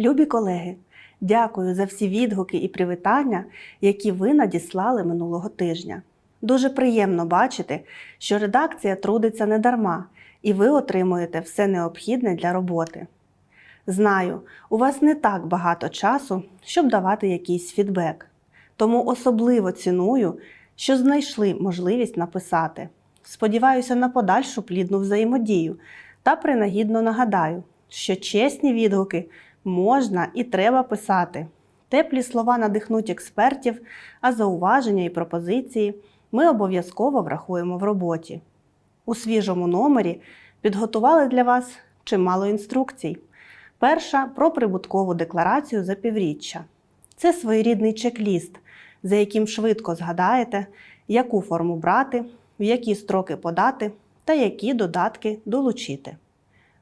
Любі колеги, дякую за всі відгуки і привітання, які ви надіслали минулого тижня. Дуже приємно бачити, що редакція трудиться недарма і ви отримуєте все необхідне для роботи. Знаю, у вас не так багато часу, щоб давати якийсь фідбек, тому особливо ціную, що знайшли можливість написати. Сподіваюся на подальшу плідну взаємодію та принагідно нагадаю, що чесні відгуки можна і треба писати. Теплі слова надихнуть експертів, а зауваження і пропозиції ми обов'язково врахуємо в роботі. У свіжому номері підготували для вас чимало інструкцій. Перша про прибуткову декларацію за півріччя. Це своєрідний чек-ліст, за яким швидко згадаєте, яку форму брати, в які строки подати та які додатки долучити.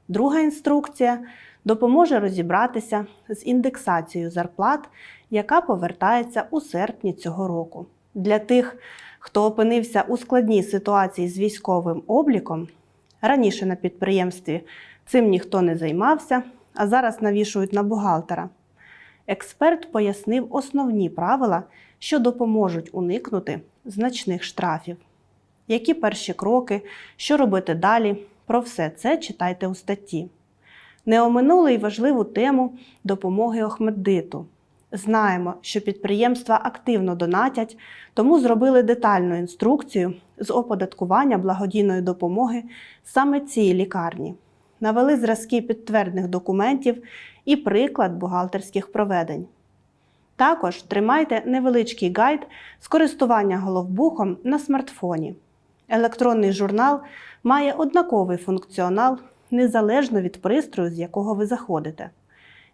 Друга інструкція допоможе розібратися з індексацією зарплат, яка повертається у серпні цього року. Для тих, хто опинився у складній ситуації з військовим обліком, раніше на підприємстві цим ніхто не займався, а зараз навішують на бухгалтера. Експерт пояснив основні правила, що допоможуть уникнути значних штрафів. Які перші кроки, що робити далі, про все це читайте у статті. Не оминули й важливу тему допомоги Охмеддиту. Знаємо, що підприємства активно донатять, тому зробили детальну інструкцію з оподаткування благодійної допомоги саме цій лікарні. Навели зразки підтвердних документів і приклад бухгалтерських проведень. Також тримайте невеличкий гайд з користування головбухом на смартфоні. Електронний журнал має однаковий функціонал незалежно від пристрою, з якого ви заходите.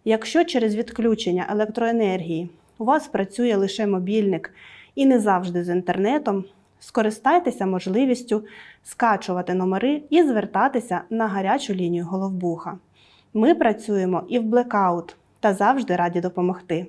Якщо через відключення електроенергії у вас працює лише мобільник і не завжди з інтернетом, скористайтеся можливістю скачувати номери і звертатися на гарячу лінію головбуха. Ми працюємо і в блекаут та завжди раді допомогти.